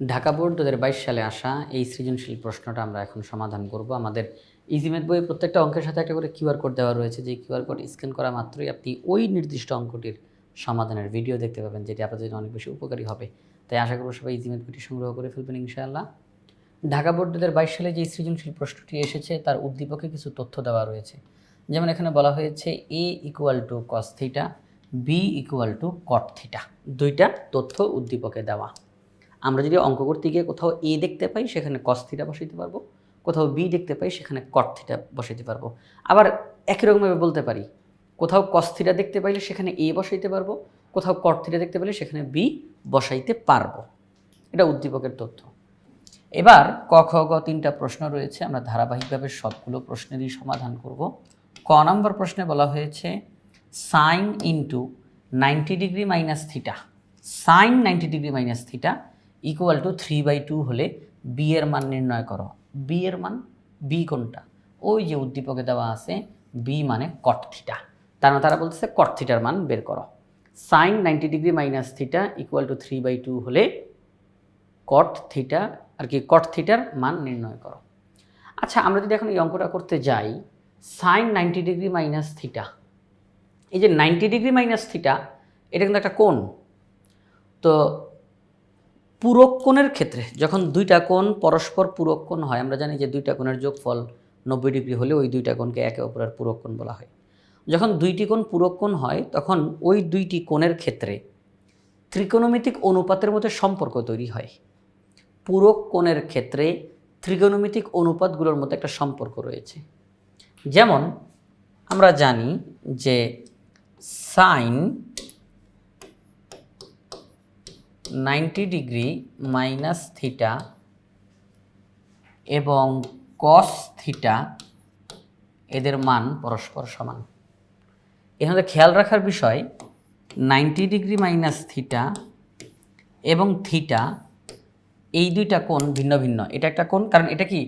Dhaka board দু হাজার বাইশ সালে আসা এই সৃজনশীল প্রশ্নটা আমরা এখন সমাধান করব। আমাদের ইজিমেট বইয়ে প্রত্যেকটা অঙ্কের সাথে একটা করে কিউআর কোড দেওয়া রয়েছে। যে কিউআর কোড স্ক্যান করা মাত্রই আপনি ওই নির্দিষ্ট অঙ্কটির সমাধানের ভিডিও দেখতে পাবেন, যেটি আপনাদের জন্য অনেক বেশি উপকারী হবে। তাই আশা করব সবাই ইজিমেট বইটি সংগ্রহ করে ফেলবেন ইনশাআল্লাহ। ঢাকা বোর্ড দু হাজার বাইশ সালে যে সৃজনশীল প্রশ্নটি এসেছে, তার উদ্দীপকে কিছু তথ্য দেওয়া রয়েছে। যেমন এখানে বলা হয়েছে A equal to cos theta B equal to cot theta দুইটা তথ্য উদ্দীপকে দেওয়া। আমরা যদি অঙ্ক করতে গিয়ে কোথাও এ দেখতে পাই, সেখানে কস থিটা বসাইতে পারব। কোথাও বি দেখতে পাই, সেখানে কট থিটা বসাইতে পারব। আবার একই রকমভাবে বলতে পারি, কোথাও কস থিটা দেখতে পাইলে সেখানে এ বসাইতে পারব, কোথাও কট থিটা দেখতে পাইলে সেখানে বি বসাইতে পারব। এটা উদ্দীপকের তথ্য। এবার ক, খ, গ তিনটা প্রশ্ন রয়েছে, আমরা ধারাবাহিকভাবে সবগুলো প্রশ্নেরই সমাধান করব। ক নম্বর প্রশ্নে বলা হয়েছে sine into ninety degree minus theta sine ninety degree minus theta equal to three by two হলে বি এর মান নির্ণয় করো। বি এর মান বি কোনটা? ওই যে উদ্দীপকে দেওয়া আছে বি মানে কট থিটা তার মানে তারা বলতেছে কট থিটার মান বের করো। Sine ninety degree minus theta equal to three by two হলে কট থিটা আর কি কট থিটার মান নির্ণয় করো। আচ্ছা আমরা যদি এখন এই অঙ্কটা করতে যাই sine ninety degree minus theta এই যে নাইনটি ডিগ্রি মাইনাস থিটা এটা কিন্তু একটা কোণ। তো কোণের ক্ষেত্রে, যখন দুইটা কোণ পরস্পর কোণ হয়, আমরা জানি যে দুইটা কোণের যোগফল নব্বই ডিগ্রি হলে ওই দুইটা কোণকে একে অপরের কোণ বলা হয়। যখন দুইটি কোণ কোণ হয়, তখন ওই দুইটি কোণের ক্ষেত্রে ত্রিকোণমিতিক অনুপাতের মধ্যে সম্পর্ক তৈরি হয়। পূরক কোণের ক্ষেত্রে ত্রিকোণমিতিক অনুপাতগুলোর মধ্যে একটা সম্পর্ক রয়েছে। যেমন, আমরা জানি যে sine ninety degree minus theta এবং কস থিটা এদের মান পরস্পর সমান। এখানে খেয়াল রাখার বিষয়, নাইনটি ডিগ্রি মাইনাস থিটা এবং থিটা এই দুইটা কোণ ভিন্ন ভিন্ন। এটা একটা কোণ, কারণ এটা কি?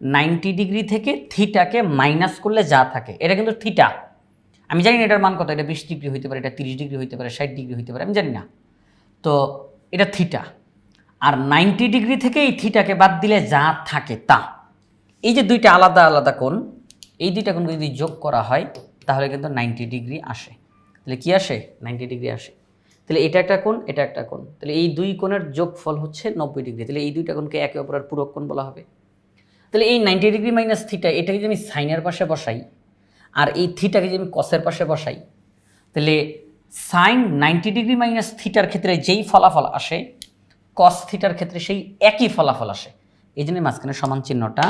নাইনটি ডিগ্রি থেকে থিটাকে মাইনাস করলে যা থাকে, এটা কিন্তু থিটা। আমি জানি না এটার মান কত, এটা বিশ ডিগ্রি হইতে পারে, এটা তিরিশ ডিগ্রি হইতে পারে, ষাট ডিগ্রি হইতে পারে, আমি জানি না। তো এটা থিটা আর নাইনটি ডিগ্রি থেকে এই থিটাকে বাদ দিলে যা থাকে তা। এই যে দুইটা আলাদা আলাদা কোণ, এই দুইটা কোণ যদি যোগ করা হয়, তাহলে কিন্তু নাইনটি ডিগ্রি আসে। তাহলে কি আসে? নাইনটি ডিগ্রি আসে। তাহলে এটা একটা কোণ, এটা একটা কোণ। তাহলে এই দুই কোণের যোগফল হচ্ছে নব্বই ডিগ্রি তাহলে এই দুইটা কোণকে একে অপরের পূরক কোণ বলা হবে। তাহলে এই নাইনটি ডিগ্রি মাইনাস থিটা এটাকে যদি আমি সাইনের পাশে বসাই, আর এই থিটাকে যদি আমি কসের পাশে বসাই, তাহলে সাইন নাইনটি ডিগ্রি মাইনাস থিটার ক্ষেত্রে যেই ফলাফল আসে কস থিটার ক্ষেত্রে সেই একই ফলাফল আসে। এই জন্য মাঝখানে সমান চিহ্নটা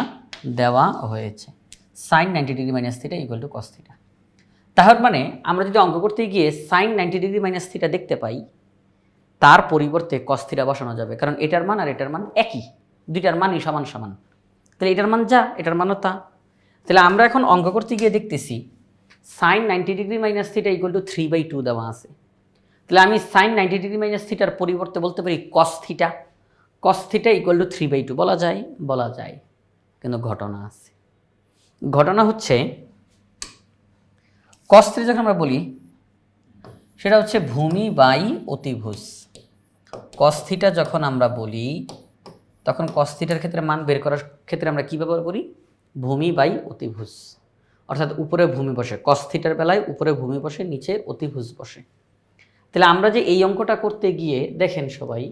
দেওয়া হয়েছে। Sine ninety degree minus theta equal to cos theta. তাহার মানে আমরা যদি অঙ্ক করতে গিয়ে sine ninety degree minus theta দেখতে পাই, তার পরিবর্তে কস থিটা বসানো যাবে। কারণ এটার মান আর এটার মান একই। দুইটার মানই সমান সমান। তাহলে এটার মান যা, এটার মানও তা। তাহলে আমরা এখন অঙ্ক করতে গিয়ে দেখতেছি sine ninety degree minus theta equal to three by two দেওয়া আছে। তাহলে আমি সাইন নাইনটি ডিগ্রি মাইনাস থিটার পরিবর্তে বলতে পারি cos theta cos theta equal to three by two বলা যায় বলা যায়। কিন্তু ঘটনা আছে। ঘটনা হচ্ছে কস থ্রি যখন আমরা বলি, সেটা হচ্ছে ভূমি বাই অতিভুজ। কস থিটা যখন আমরা বলি, তখন কস থিটার ক্ষেত্রে মান বের করার ক্ষেত্রে আমরা কী ব্যবহার করি? ভূমি বাই অতিভুজ। অর্থাৎ উপরে ভূমি বসে কস্থিটার বেলায় উপরে ভূমি বসে, নিচে অতিভুজ বসে। তাহলে আমরা যে এই অঙ্কটা করতে গিয়ে, দেখেন সবাই,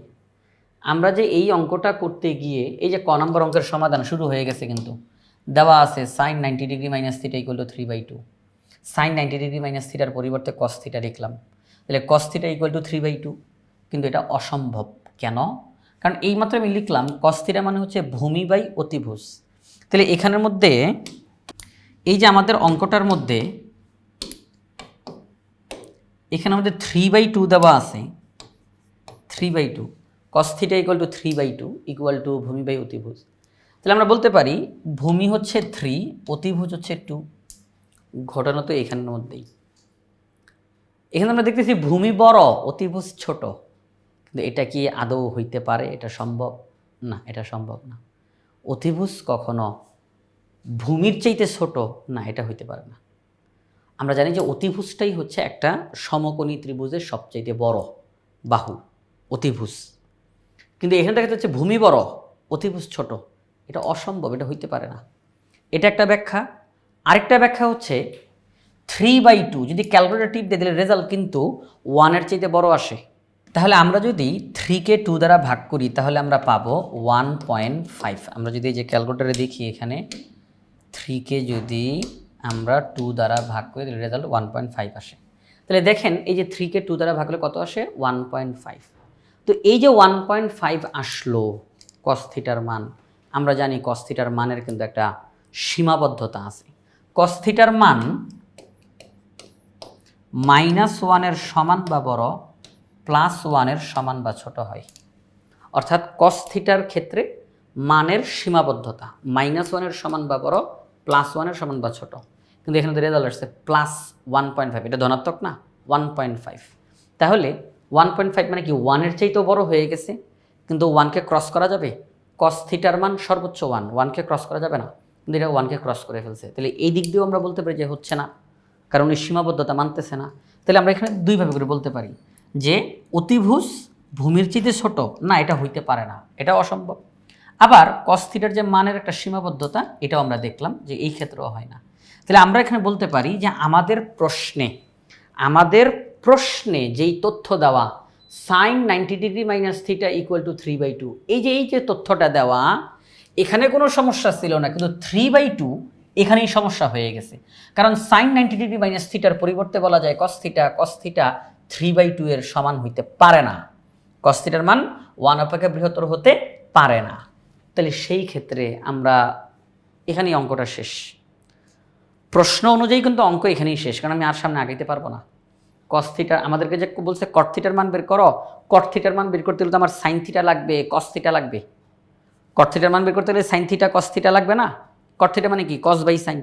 আমরা যে এই অঙ্কটা করতে গিয়ে, এই যে ক নম্বর অঙ্কের সমাধান শুরু হয়ে গেছে কিন্তু। দেওয়া আছে sine ninety degree minus theta equal to three by two sine ninety degree minus থিটার পরিবর্তে কস থিটা লিখলাম। তাহলে cos theta equal to three by two কিন্তু এটা অসম্ভব। কেন? কারণ এইমাত্র আমি লিখলাম কস থিটা মানে হচ্ছে ভূমি বাই অতিভুজ। তাহলে এখানের মধ্যে এই যে আমাদের অঙ্কটার মধ্যে এখানে আমাদের থ্রি বাই টু দেওয়া আছে। Three by two cos theta equal to three by two equal to ভূমি বাই অতিভুজ। তাহলে আমরা বলতে পারি ভূমি হচ্ছে থ্রি অতিভুজ হচ্ছে টু ঘটনা তো এখানের মধ্যেই। এখানে আমরা দেখতেছি ভূমি বড়, অতিভুজ ছোট। কিন্তু এটা কি আদৌ হইতে পারে? এটা সম্ভব? না, এটা সম্ভব না। অতিভুজ কখনো ভূমির চাইতে ছোট, না, এটা হইতে পারে না। আমরা জানি যে অতিভুজটাই হচ্ছে একটা সমকোণী ত্রিভুজের সবচাইতে বড় বাহু, অতিভুজ। কিন্তু এখানে দেখা যাচ্ছে ভূমি বড়, অতিভুজ ছোট। এটা অসম্ভব, এটা হইতে পারে না। এটা একটা ব্যাখ্যা। আরেকটা ব্যাখ্যা হচ্ছে থ্রি বাই টু যদি ক্যালকুলেটর টিপ দিয়ে দিলে রেজাল্ট কিন্তু ওয়ানের চাইতে বড় আসে। তাহলে আমরা যদি থ্রিকে টু দ্বারা ভাগ করি, তাহলে আমরা পাবো ওয়ান পয়েন্ট ফাইভ আমরা যদি এই যে ক্যালকুলেটারে দেখি এখানে থ্রিকে যদি আমরা টু দ্বারা ভাগ করি, তাহলে রেজাল্ট ওয়ান পয়েন্ট ফাইভ আসে। তাহলে দেখেন, এই যে থ্রিকে টু দ্বারা ভাগ করলে কত আসে? ওয়ান পয়েন্ট ফাইভ তো এই যে ওয়ান পয়েন্ট ফাইভ আসলো কস্থিটার মান, আমরা জানি কস্থিটার মানের কিন্তু একটা সীমাবদ্ধতা আছে। কস্থিটার মান মাইনাস ওয়ানের সমান বা বড় প্লাস ওয়ানের সমান বা ছোট হয়। অর্থাৎ কস থিটার ক্ষেত্রে মানের সীমাবদ্ধতা মাইনাস ওয়ানের সমান বা বড় প্লাস ওয়ানের সমান বা ছোট। কিন্তু এখানে রেজাল্ট আসছে প্লাস ওয়ান পয়েন্ট ফাইভ এটা ধনাত্মক না? ওয়ান পয়েন্ট ফাইভ তাহলে ওয়ান পয়েন্ট ফাইভ মানে কি ওয়ানের চাইতেও বড় হয়ে গেছে, কিন্তু ওয়ানকে ক্রস করা যাবে? কস থিটার মান সর্বোচ্চ ওয়ান ওয়ানকে ক্রস করা যাবে না? কিন্তু এটা ওয়ানকে ক্রস করে ফেলছে। তাহলে এই দিক দিয়েও আমরা বলতে পারি যে হচ্ছে না, কারণ এই সীমাবদ্ধতা মানতেছে না। তাহলে আমরা এখানে দুইভাবে করে বলতে পারি যে অতিভুজ ভূমির চিতে ছোট, না, এটা হইতে পারে না। এটা অসম্ভব। আবার কস্থিটার যে মানের একটা সীমাবদ্ধতা, এটাও আমরা দেখলাম যে এই ক্ষেত্রেও হয় না। তাহলে আমরা এখানে বলতে পারি যে আমাদের প্রশ্নে আমাদের প্রশ্নে যেই তথ্য দেওয়া sine ninety degree minus theta equal to three by two এই যে এই যে তথ্যটা দেওয়া, এখানে কোনো সমস্যা ছিল না, কিন্তু থ্রি বাই টু এখানেই সমস্যা হয়ে গেছে। কারণ সাইন নাইনটি ডিগ্রি মাইনাস থিটার পরিবর্তে বলা যায় cos theta cos theta three by two এর সমান হইতে পারে না। কস থিটার মান ওয়ান অপেক্ষা বৃহত্তর হতে পারে না। তাহলে সেই ক্ষেত্রে আমরা এখানেই অঙ্কটা শেষ। প্রশ্ন অনুযায়ী কিন্তু অঙ্ক এখানেই শেষ, কারণ আমি আর সামনে আগাইতে পারব না। কস থিটার আমাদেরকে যে বলছে কট থিটার মান বের করো কট থিটার মান বের করতে হলে তো আমার সাইন থিটা লাগবে কস থিটা লাগবে। কট থিটার মান বের করতে হলে সাইন থিটা কস থিটা লাগবে না? কট থিটা মানে কি? কস বাই সাইন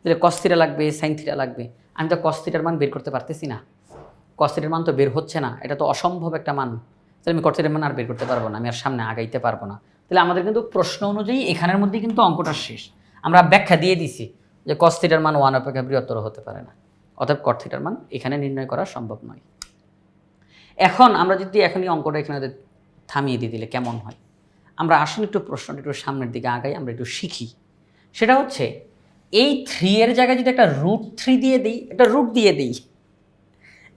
তাহলে কস থিটা লাগবে সাইন থিটা লাগবে। আমি তো কস থিটার মান বের করতে পারতেছি না। কস থিটার মান তো বের হচ্ছে না, এটা তো অসম্ভব একটা মান। তাহলে আমি কট থিটার মান আর বের করতে পারব না, আমি আর সামনে আগাইতে পারব না। তাহলে আমাদের কিন্তু প্রশ্ন অনুযায়ী এখানের মধ্যেই কিন্তু অঙ্কটা শেষ। আমরা ব্যাখ্যা দিয়ে দিছি যে কস থিটার মান ওয়ান অপেক্ষা বৃহত্তর হতে পারে না। অতএব কট থিটার মান এখানে নির্ণয় করা সম্ভব নয়। এখন আমরা যদি এখনই অঙ্কটা এখানে থামিয়ে দিয়ে দিলে কেমন হয়? আমরা আসুন একটু প্রশ্নটা একটু সামনের দিকে আগাই, আমরা একটু শিখি। সেটা হচ্ছে, এই থ্রি এর জায়গায় যদি একটা রুট থ্রি দিয়ে দিই, একটা রুট দিয়ে দিই,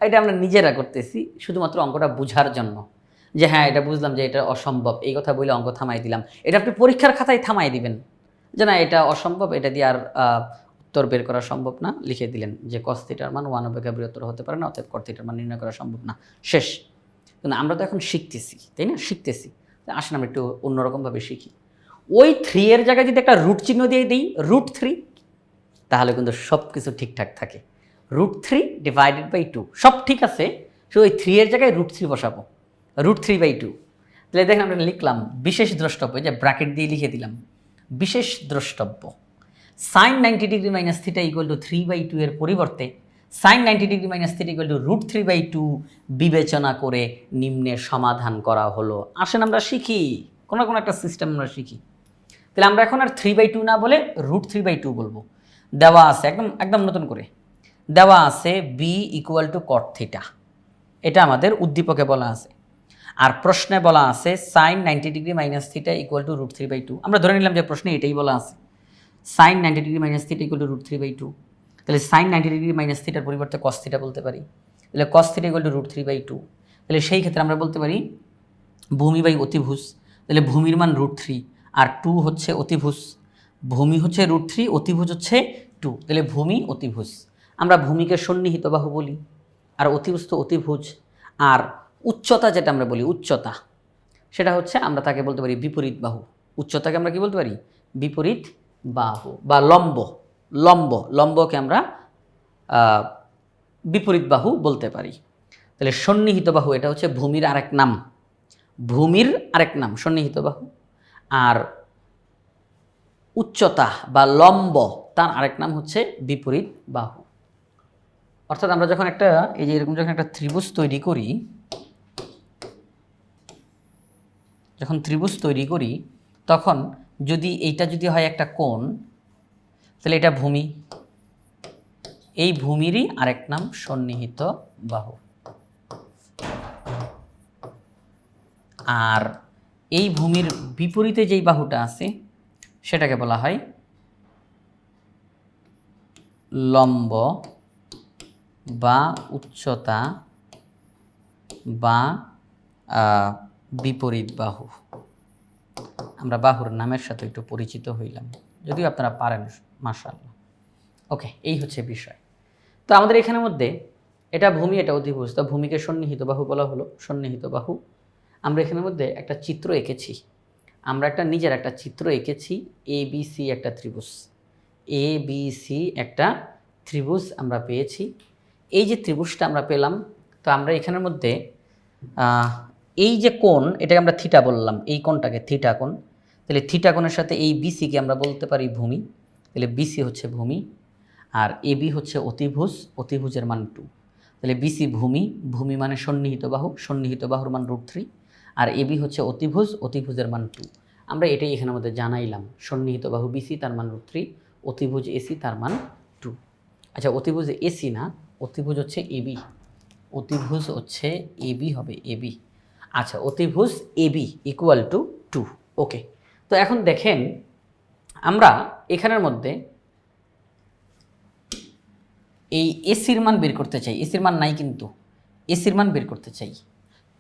এটা আমরা নিজেরা করতেছি, শুধুমাত্র অঙ্কটা বোঝার জন্য। যে হ্যাঁ এটা বুঝলাম যে এটা অসম্ভব, এই কথা বলে অঙ্ক থামাই দিলাম। এটা আপনি পরীক্ষার খাতায় থামাই দিবেন। যে না, এটা অসম্ভব, এটা দিয়ে আর উত্তর বের করা সম্ভব না, লিখে দিলেন যে কস থিটার মান ওয়ান অপেক্ষা বৃহত্তর হতে পারে না অর্থাৎ কট থিটার মান নির্ণয় করা সম্ভব না। শেষ। কিন্তু আমরা তো এখন শিখতেছি, তাই না? শিখতেছি। আসেন আমরা একটু অন্যরকমভাবে শিখি। ওই থ্রি এর জায়গায় যদি একটা রুট চিহ্ন দিয়ে দিই রুট থ্রি তাহলে কিন্তু সব কিছু ঠিকঠাক থাকে। Root three divided by two সব ঠিক আছে শুধু ওই থ্রি এর জায়গায় রুট থ্রি বসাবো। রুট থ্রি বাই টু তাহলে দেখেন আমরা লিখলাম বিশেষ দ্রষ্টব্য যে ব্র্যাকেট দিয়ে লিখে দিলাম, বিশেষ দ্রষ্টব্য। Sine ninety degree minus theta equal to three by two এর পরিবর্তে sine ninety degree minus theta equal to root three by two বিবেচনা করে নিম্নে সমাধান করা হলো। আসেন আমরা শিখি, কোনো কোনো একটা সিস্টেম আমরা শিখি। তাহলে আমরা এখন আর থ্রি বাই টু না বলে রুট থ্রি বাই টু বলব। দেওয়া আছে, একদম একদম নতুন করে। দেওয়া আছে B equal to cot theta এটা আমাদের উদ্দীপকে বলা আছে। আর প্রশ্নে বলা আছে sine ninety degree minus theta equal to root three by two আমরা ধরে নিলাম যে প্রশ্নে এটাই বলা আছে। Sine ninety degree minus theta equal to root three by two তাহলে সাইন নাইনটি ডিগ্রি মাইনাস থিটার পরিবর্তে কস থিটা বলতে পারি। তাহলে cos theta equal to root three by two তাহলে সেই ক্ষেত্রে আমরা বলতে পারি ভূমি বাই অতিভুজ। তাহলে ভূমির মান রুট থ্রি আর টু হচ্ছে অতিভুজ। ভূমি হচ্ছে রুট থ্রি অতিভুজ হচ্ছে টু তাহলে ভূমি, অতিভুজ। আমরা ভূমিকে সন্নিহিত বাহু বলি। আর অতিভুজ তো অতিভুজ। আর উচ্চতা যেটা আমরা বলি, উচ্চতা, সেটা হচ্ছে আমরা তাকে বলতে পারি বিপরীত বাহু। উচ্চতাকে আমরা কি বলতে পারি? বিপরীত বাহু বা লম্ব লম্ব, লম্বকে আমরা বিপরীত বাহু বলতে পারি। তাহলে সন্নিহিত বাহু এটা হচ্ছে ভূমির আরেক নাম। ভূমির আরেক নাম, সন্নিহিত বাহু। আর উচ্চতা বা লম্ব তার আরেক নাম হচ্ছে বিপরীত বাহু। অর্থাৎ আমরা যখন একটা, এই যে এরকম যখন একটা ত্রিভুজ তৈরি করি যখন ত্রিভুজ তৈরি করি, তখন যদি এইটা যদি হয় একটা কোণ, তাহলে এটা ভূমি। এই ভূমিরই আরেক নাম সন্নিহিত বাহু। আর এই ভূমির বিপরীতে যেই বাহুটা আছে, সেটাকে বলা হয় লম্ব বা উচ্চতা বা বিপরীত বাহু। আমরা বাহুর নামের সাথে একটু পরিচিত হইলাম। যদিও আপনারা পারেন মার্শাল্লাহ ওকে এই হচ্ছে বিষয়। তো আমাদের এখানের মধ্যে এটা ভূমি, এটা অধিভুজ তো ভূমিকে সন্নিহিত বাহু বলা হলো, সন্নিহিত বাহু। আমরা এখানের মধ্যে একটা চিত্র এঁকেছি। আমরা একটা, নিজের একটা চিত্র এঁকেছি এ বি সি একটা ত্রিভুজ। এ বি সি একটা ত্রিভুজ আমরা পেয়েছি। এই যে ত্রিভুজটা আমরা পেলাম, তো আমরা এখানের মধ্যে এই যে কোণ, এটাকে আমরা থিটা বললাম, এই কোণটাকে থিটা কোণ। তাহলে থিটা কোণের সাথে এই বিসিকে আমরা বলতে পারি ভূমি। তাহলে বিসি হচ্ছে ভূমি, আর এবি হচ্ছে অতিভুজ, অতিভুজের মান টু তাহলে বিসি ভূমি ভূমি মানে সন্নিহিত বাহু, সন্নিহিত বাহুর মান রুট থ্রি আর এবি হচ্ছে অতিভুজ, অতিভুজের মান টু আমরা এটাই এখানের মধ্যে জানাইলাম, সন্নিহিত বাহু বিসি তার মান রুট থ্রি অতিভুজ এসি তার মান টু আচ্ছা অতিভুজ এসি না, অতিভুজ হচ্ছে এবি অতিভুজ হচ্ছে এবি হবে এবি আচ্ছা অতিভুজ AB equal to two okay তো এখন দেখেন, আমরা এখানের মধ্যে এই এসির মান বের করতে চাই। এসির মান নাই কিন্তু। এসির মান বের করতে চাই।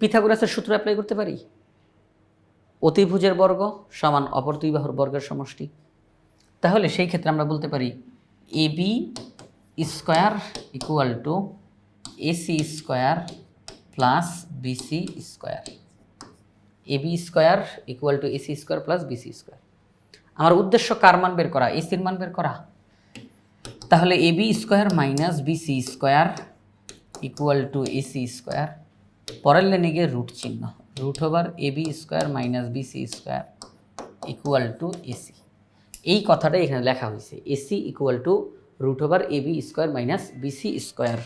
পিথাগোরাসের সূত্র অ্যাপ্লাই করতে পারি? অতিভুজের বর্গ সমান অপর দুই বাহুর বর্গের সমষ্টি। তাহলে সেই ক্ষেত্রে আমরা বলতে পারি, A B square equal to AC square plus BC square B square equal to AC square plus BC square আমার উদ্দেশ্য কার মান বের করা? এসির মান বের করা? তাহলে A B square minus BC square equal to AC square পরের লেনে গিয়ে রুট চিহ্ন। Root over A B square minus BC square equal to AC এই কথাটাই এখানে লেখা হয়েছে। AC equal to root over A B square minus BC square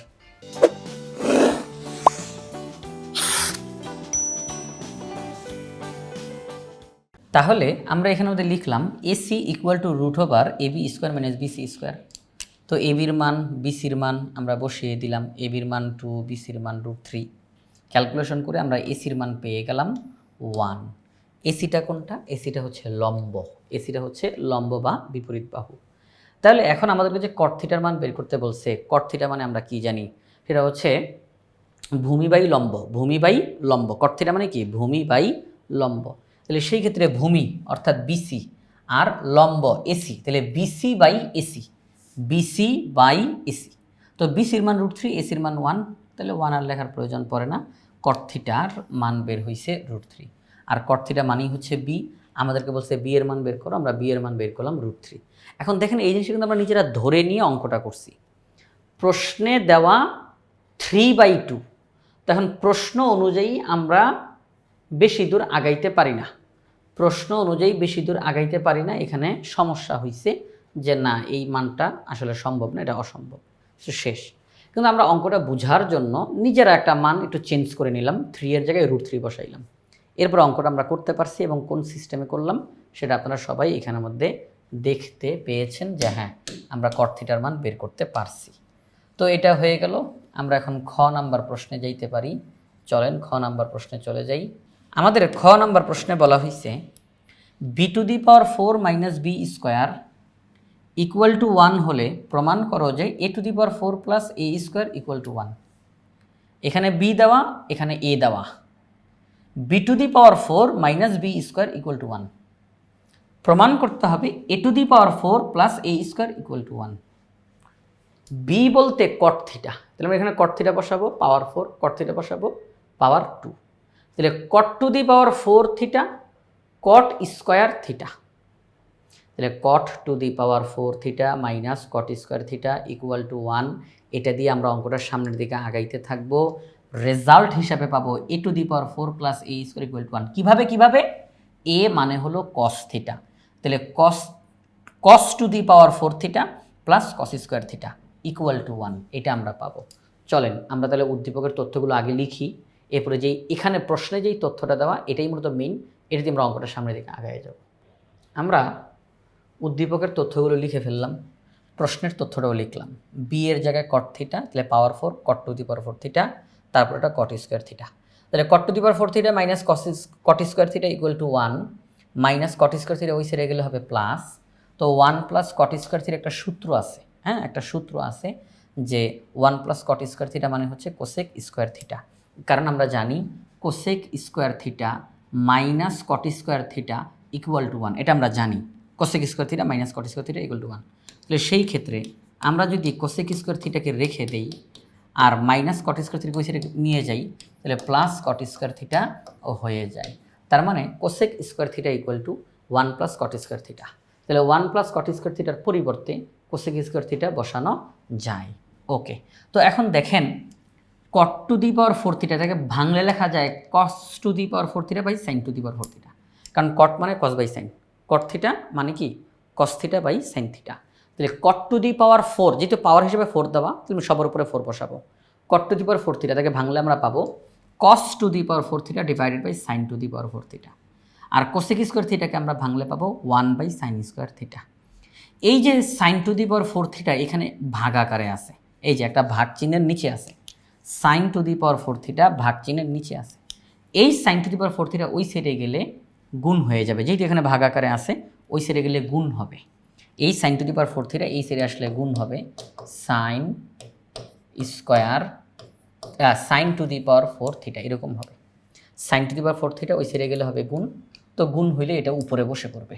তাহলে আমরা এখানে মধ্যে লিখলাম AC equal to root over A B square minus BC square তো এ বির মান বিসির মান আমরা বসিয়ে দিলাম। এ বির মান টু বিসির মান রুট থ্রি ক্যালকুলেশন করে আমরা এসির মান পেয়ে গেলাম ওয়ান এসিটা কোনটা? এসিটা হচ্ছে লম্ব। এসিটা হচ্ছে লম্ব বা বিপরীত বাহু। তাহলে এখন আমাদেরকে যে কর্থিটার মান বের করতে বলছে কর্থিটা মানে আমরা কি জানি? সেটা হচ্ছে ভূমি লম্ব। ভূমি লম্ব। কর্থিটা মানে কি? ভূমি বাই লম্ব। তাহলে সেই ক্ষেত্রে ভূমি, অর্থাৎ বিসি আর লম্ব এসি তাহলে BC by AC BC by AC তো বিসির মান রুট থ্রি এসির মান ওয়ান তাহলে ওয়ান আর লেখার প্রয়োজন পড়ে না। কর্থিটার মান বের হয়েছে রুট থ্রি আর কর্থিটা মানেই হচ্ছে বি আমাদেরকে বলছে বি এর মান বের করো, আমরা বি এর মান বের করলাম রুট থ্রি এখন দেখেন এই জিনিসটা কিন্তু আমরা নিজেরা ধরে নিয়ে অঙ্কটা করছি। প্রশ্নে দেওয়া থ্রি বাই টু তখন প্রশ্ন অনুযায়ী আমরা বেশি দূর আগাইতে পারি না। প্রশ্ন অনুযায়ী বেশি দূর আগাইতে পারি না, এখানে সমস্যা হয়েছে যে না, এই মানটা আসলে সম্ভব না, এটা অসম্ভব। শেষ। কিন্তু আমরা অঙ্কটা বোঝার জন্য নিজেরা একটা মান একটু চেঞ্জ করে নিলাম থ্রি এর জায়গায় রুট থ্রি বসাইলাম। এরপর অঙ্কটা আমরা করতে পারছি এবং কোন সিস্টেমে করলাম, সেটা আপনারা সবাই এখানের মধ্যে দেখতে পেয়েছেন যে হ্যাঁ আমরা কর্থিটার মান বের করতে পারছি। তো এটা হয়ে গেল। আমরা এখন খ নাম্বার প্রশ্নে যাইতে পারি। চলেন, খ নাম্বার প্রশ্নে চলে যাই। আমাদের খ নম্বর প্রশ্নে বলা হয়েছে B to the power four minus B square equal to one হলে প্রমাণ করো যে A to the power four plus A square equal to one এখানে বি দেওয়া, এখানে এ দেওয়া। B to the power four minus B square equal to one প্রমাণ করতে হবে A to the power four plus A square equal to one B বলতে cot theta তাহলে আমরা এখানে কট থিটা বসাবো পাওয়ার ফোর কট থিটা বসাবো পাওয়ার টু তাহলে cot to the power four theta cot square theta তাহলে cot to the power four theta minus cot square theta equal to one এটা দিয়ে আমরা অঙ্কটা সামনের দিকে আগাইতে থাকব। রেজাল্ট হিসাবে পাবো A to the power four plus A square equal to one কীভাবে কীভাবে? এ মানে হলো কস থিটা তাহলে cos cos to the power four theta plus cos square theta equal to one এটা আমরা পাবো। চলেন, আমরা তাহলে উদ্দীপকের তথ্যগুলো আগে লিখি। এরপরে যেই এখানে প্রশ্নে যেই তথ্যটা দেওয়া, এটাই মূলত মেইন এটা দিয়ে আমরা অঙ্কটা সামনের দিকে আগায় যাব। আমরা উদ্দীপকের তথ্যগুলো লিখে ফেললাম, প্রশ্নের তথ্যটাও লিখলাম। বি এর জায়গায় কট থিটা তাহলে power four cot to the power four theta তারপর এটা কট স্কোয়ার থিটা তাহলে cot to the power four theta minus cot square theta equal to one minus cot square theta ওই সেরে গেলে হবে প্লাস তো one plus cot square theta একটা সূত্র আছে হ্যাঁ? একটা সূত্র আছে যে one plus cot square theta মানে হচ্ছে কোসেক স্কোয়ার থিটা কারণ আমরা জানি cosec square theta minus cot square theta equal to one এটা আমরা জানি cosec square theta minus cot square theta equal to one তাহলে সেই ক্ষেত্রে আমরা যদি কোসেক স্কোয়ার থিটাকে রেখে দেই আর মাইনাস কট স্কোয়ার থিটা সেটা নিয়ে যাই তাহলে প্লাস কট স্কোয়ার থিটা হয়ে যায় তার মানে cosec square theta equal to one plus cot square theta তাহলে ওয়ান প্লাস কট স্কোয়ার থিটার পরিবর্তে কোসেক স্কোয়ার থিটা বসানো যায় ওকে তো এখন দেখেন cot to the power four theta এটাকে ভাঙলে লেখা যায় cos to the power four theta by sine to the power four theta কারণ কট মানে cos by sine. Cot theta মানে কি? Cos theta by sine theta. তাহলে cot to the power four, যেহেতু পাওয়ার হিসেবে ফোর দেওয়া, তুমি সবার উপরে ফোর বসাবো। Cot to the power four theta তাকে ভাঙলে আমরা পাবো cos to the power four theta divided by sine to the power four theta R cosec square থিটাকে আমরা ভাঙলে পাবো one by sine square theta. এই যে sine to the power four theta এখানে ভাগ আকারে আছে। এই যে একটা ভাগ চিহ্নের নিচে আছে। Sine to the power four theta ভাগ চিহ্নের নিচে আছে। এই sine to the power four theta ওই সাইডে গেলে গুণ হয়ে যাবে। যেহেতু এখানে ভাগ আকারে আছে, ওই সাইডে গেলে গুণ হবে। এই sine to the power four theta এই সাইডে আসলে গুণ হবে sine square sine to the power four theta এরকম হবে। Sine to the power four theta ওই সাইডে গেলে হবে গুণ। তো গুণ হইলে এটা উপরে বসে পড়বে।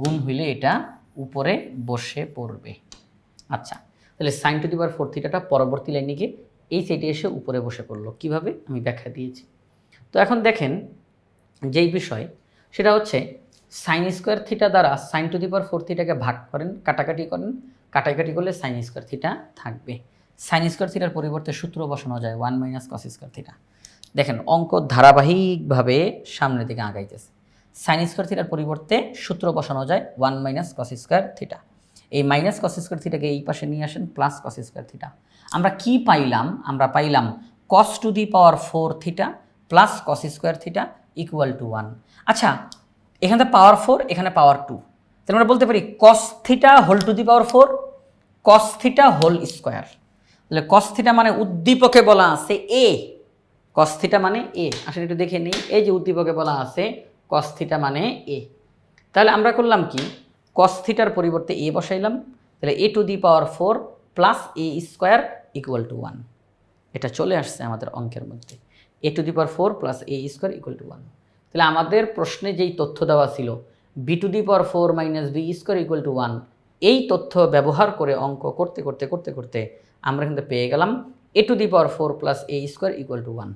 গুণ হইলে এটা উপরে বসে পড়বে। আচ্ছা তাহলে sine to the power four থিটাটা পরবর্তী লাইনে গিয়ে এই সাইডে এসে উপরে বসে পড়ল। কীভাবে? আমি ব্যাখ্যা দিয়েছি। তো এখন দেখেন, যেই বিষয়, সেটা হচ্ছে সাইন স্কোয়ার থিটা দ্বারা sine to the power four থিটাকে ভাগ করেন, কাটাকাটি করেন, কাটাকাটি করলে সাইন স্কোয়ার থিটা থাকবে। সাইন স্কোয়ার থিটার পরিবর্তে সূত্র বসানো যায় one minus cos square theta দেখেন, অঙ্ক ধারাবাহিকভাবে সামনের দিকে আগাইতেছে। সাইন স্কোয়ার থিটার পরিবর্তে সূত্র বসানো যায় one minus cos square theta এই মাইনাস কস স্কোয়ার থিটাকে এই পাশে নিয়ে আসেন প্লাস কস স্কোয়ার থিটা আমরা কি পাইলাম? আমরা পাইলাম cos to the power four theta plus cos square theta equal to one আচ্ছা এখানে পাওয়ার ফোর এখানে পাওয়ার টু তাহলে আমরা বলতে পারি cos theta whole to the power four cos theta whole square তাহলে কস থিটা মানে উদ্দীপকে বলা আছে এ কস থিটা মানে এ আসলে একটু দেখে নিই। এই যে উদ্দীপকে বলা আছে কস থিটা মানে এ তাহলে আমরা করলাম কি? কস থিটার পরিবর্তে এ বসাইলাম, তাহলে A to the power four plus A square equal to one এটা চলে আসছে আমাদের অঙ্কের মধ্যে। A to the power four plus A square equal to one তাহলে আমাদের প্রশ্নে যেই তথ্য দেওয়া ছিল B to the power four minus B square equal to one এই তথ্য ব্যবহার করে অঙ্ক করতে করতে করতে করতে আমরা কিন্তু পেয়ে গেলাম A to the power four plus A square equal to one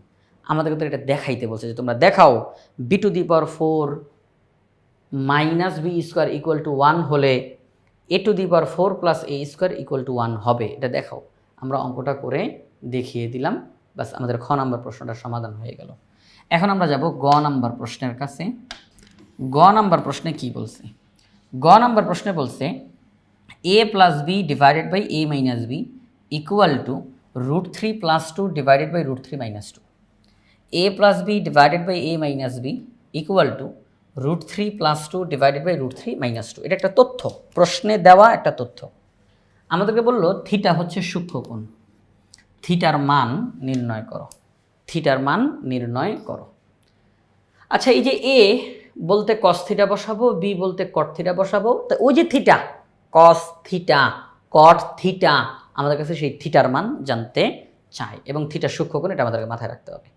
আমাদের কিন্তু এটা দেখাইতে বলছে যে তোমরা দেখাও B to the power four minus B square equal to one হলে A to the power four plus A square equal to one হবে। এটা দেখাও আমরা অঙ্কটা করে দেখিয়ে দিলাম। বাস আমাদের খ নাম্বার প্রশ্নটার সমাধান হয়ে গেল। এখন আমরা যাব গ নাম্বার প্রশ্নের কাছে। গ নাম্বার প্রশ্নে কি বলছে? গ নাম্বার প্রশ্নে বলছে, A plus B divided by A minus B equal to root three plus two divided by root three minus two. A plus B divided by A minus B equal to root three plus two divided by root three minus two এটা একটা তথ্য, প্রশ্নে দেওয়া একটা তথ্য। আমাদেরকে বলল theta হচ্ছে সূক্ষ্মকোণ। থিটার মান নির্ণয় করো। থিটার মান নির্ণয় করো। আচ্ছা এই যে এ বলতে কস থিটা বসাবো বি বলতে কট থিটা বসাবো, তা ওই যে theta cos theta cot theta আমাদের কাছে সেই থিটার মান জানতে চাই এবং থিটা সূক্ষ্মকোণ এটা আমাদেরকে মাথায় রাখতে হবে।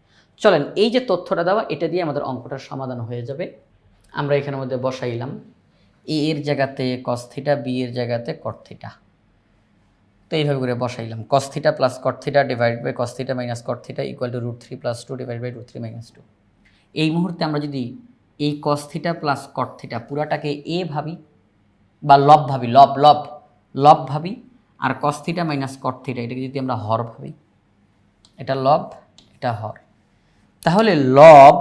চলেন, এই যে তথ্যটা দেওয়া, এটা দিয়ে আমাদের অঙ্কটার সমাধান হয়ে যাবে। আমরা এখানের মধ্যে বসাইলাম। এ এর জায়গাতে কস্থিটা বি এর জায়গাতে কর্থিটা থিটা তো এইভাবে করে বসাইলাম। Cos theta plus cot theta divide by cos theta minus cot theta theta equal to root three plus two divide by root three minus two এই মুহূর্তে আমরা যদি এই কস্থিটা প্লাস কর্থিটা পুরাটাকে এ ভাবি বা লব ভাবি লব লব লব ভাবি আর কস্থিটা মাইনাস কর্থিটা এটাকে যদি আমরা হর ভাবি, এটা লব এটা হর। তাহলে লব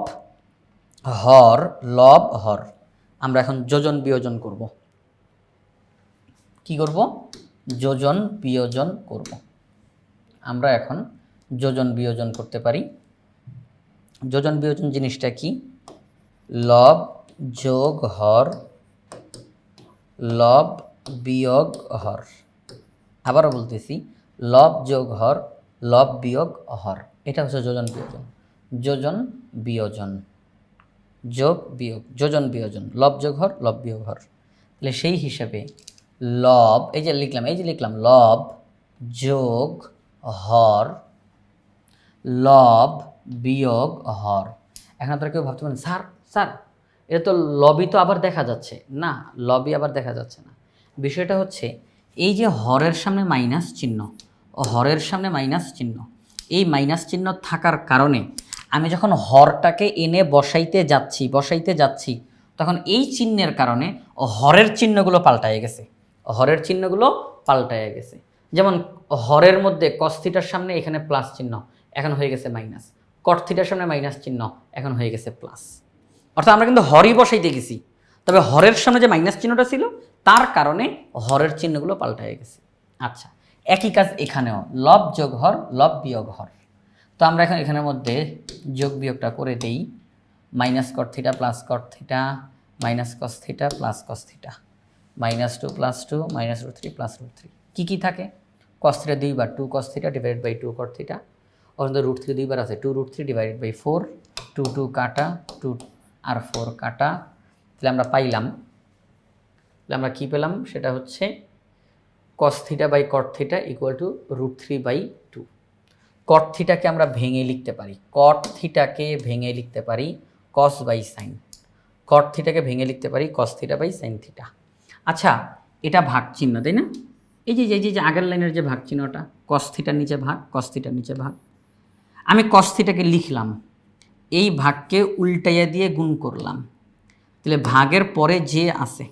হর, লব, হর। আমরা এখন যোজন, বিয়োজন করব। কি করব? যোজন, বিয়োজন করব। আমরা এখন যোজন, বিয়োজন করতে পারি। যোজন, বিয়োজন জিনিসটা কি? লব যোগ হর, লব বিয়োগ হর। আবারও বলতেছি, লব যোগ হর, লব বিয়োগ হর। এটা হচ্ছে যোজন, বিয়োজন। যোজন, বিয়োজন। যোগ বিয়োগ, যোজন বিয়োজন, লব যোগ হর, লব বিয়োগ হর। তাহলে সেই হিসাবে লব, এই যে লিখলাম, এই যে লিখলাম, লব যোগ হর, লব বিয়োগ হর। এখন আপনারা কেউ ভাবতে পারেন, স্যার স্যার, এটা তো লবি তো আবার দেখা যাচ্ছে। না লবি আবার দেখা যাচ্ছে না। বিষয়টা হচ্ছে, এই যে হরের সামনে মাইনাস চিহ্ন, হরের সামনে মাইনাস চিহ্ন, এই মাইনাস চিহ্ন থাকার কারণে আমি যখন হরটাকে এনে বসাইতে যাচ্ছি বসাইতে যাচ্ছি, তখন এই চিহ্নের কারণে হরের চিহ্নগুলো পাল্টায় গেছে। হরের চিহ্নগুলো পাল্টায় গেছে। যেমন হরের মধ্যে কস্থিটার সামনে এখানে প্লাস চিহ্ন, এখন হয়ে গেছে মাইনাস কর্থিটার সামনে মাইনাস চিহ্ন, এখন হয়ে গেছে প্লাস অর্থাৎ আমরা কিন্তু হরই বসাইতে গেছি। তবে হরের সামনে যে মাইনাস চিহ্নটা ছিল, তার কারণে হরের চিহ্নগুলো পাল্টায় গেছে। আচ্ছা একই কাজ এখানেও। লব যোগ হর, লব বিয়োগ হর। তো আমরা এখন এখানের মধ্যে যোগ বিয়োগটা করে দেই। Minus cot theta plus cot theta minus cos theta plus cos theta minus two plus two minus root three plus root three কী কী থাকে? কস থিটা দুইবার two cos theta divided by two cot theta তো root three দুইবার আছে two root three divided by four two two কাটা two আর four কাটা। তাহলে আমরা পাইলাম। তাহলে আমরা কী পেলাম? সেটা হচ্ছে cos theta by cot theta equal to root three by cot থিটাকে আমরা ভেঙে লিখতে পারি। কট থিটাকে ভেঙে লিখতে পারি কস বাই সাইন কট থিটাকে ভেঙে লিখতে পারি cos theta by sine theta আচ্ছা এটা ভাগ চিহ্ন তাই না? এই যে যে- যে আগের লাইনের যে ভাগ চিহ্নটা কস থিটার নিচে ভাগ কস থিটার নিচে ভাগ। আমি কস থিটাকে লিখলাম, এই ভাগকে উল্টাইয়া দিয়ে গুণ করলাম। তাহলে ভাগের পরে যে আছে,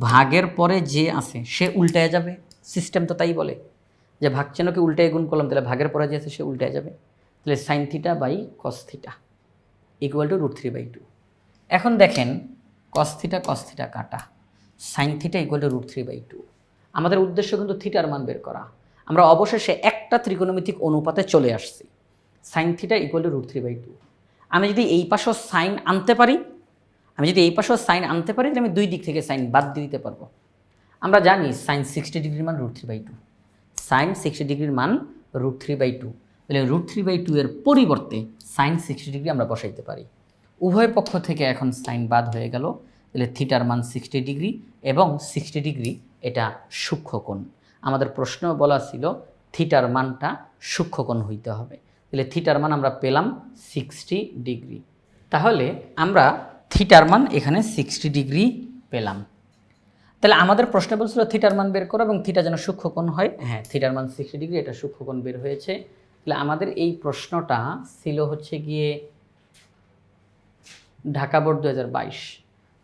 ভাগের পরে যে আছে, সে উল্টায় যাবে। সিস্টেম তো তাই বলে। যে ভাগ চিহ্নকে উল্টায় গুণ করলাম, তাহলে ভাগের পরে যে আছে, সে উল্টায় যাবে। তাহলে sine theta by cos theta equal to root three by two এখন দেখেন কস থিটা কস থিটা কাটা। Sine theta equal to root three by two আমাদের উদ্দেশ্য কিন্তু থিটার মান বের করা। আমরা অবশেষে একটা ত্রিকোণমিতিক অনুপাতে চলে আসছি। Sine theta equal to root three by two আমি যদি এই পাশেও সাইন আনতে পারি, আমি যদি এই পাশেও সাইন আনতে পারি, তাহলে আমি দুই দিক থেকে সাইন বাদ দিতে পারব। আমরা জানি সাইন সিক্সটি ডিগ্রির মান root three by two sine sixty ডিগ্রির মান রুট থ্রি বাই টু তাহলে রুট থ্রি বাই টু এর পরিবর্তে সাইন সিক্সটি ডিগ্রি আমরা বসাইতে পারি। উভয় পক্ষ থেকে এখন সাইন বাদ হয়ে গেল। তাহলে থিটার মান সিক্সটি ডিগ্রি এবং সিক্সটি ডিগ্রি এটা সূক্ষ্মকোণ আমাদের প্রশ্ন বলা ছিল থিটার মানটা সূক্ষ্মকোণ হইতে হবে। তাহলে থিটার মান আমরা পেলাম সিক্সটি ডিগ্রি তাহলে আমরা থিটার মান এখানে সিক্সটি ডিগ্রি পেলাম। তাহলে আমাদের প্রশ্ন বলছিল থিটার মান বের করো এবং থিটা যেন সূক্ষ্মকোণ হয়। হ্যাঁ। থিটার মান সিক্সটি ডিগ্রি এটা সূক্ষ্মকোণ বের হয়েছে। তাহলে আমাদের এই প্রশ্নটা ছিল হচ্ছে গিয়ে ঢাকা বোর্ড দু হাজার বাইশ।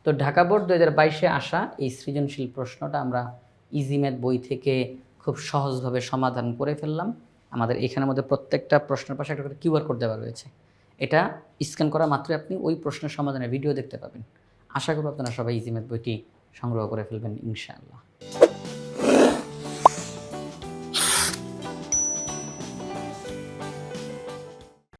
তো ঢাকা বোর্ড দু হাজার বাইশে আসা এই সৃজনশীল প্রশ্নটা আমরা ইজি ম্যাথ বই থেকে খুব সহজভাবে সমাধান করে ফেললাম। আমাদের এখানের মধ্যে প্রত্যেকটা প্রশ্নের পাশে একটা করে কিউআর কোড দেওয়া রয়েছে। এটা স্ক্যান করা মাত্রই আপনি ওই প্রশ্নের সমাধানের ভিডিও দেখতে পাবেন। আশা করব আপনারা সবাই ইজি ম্যাথ বইটি সংগ্রহ করে ফেলবেন ইনশাআল্লাহ।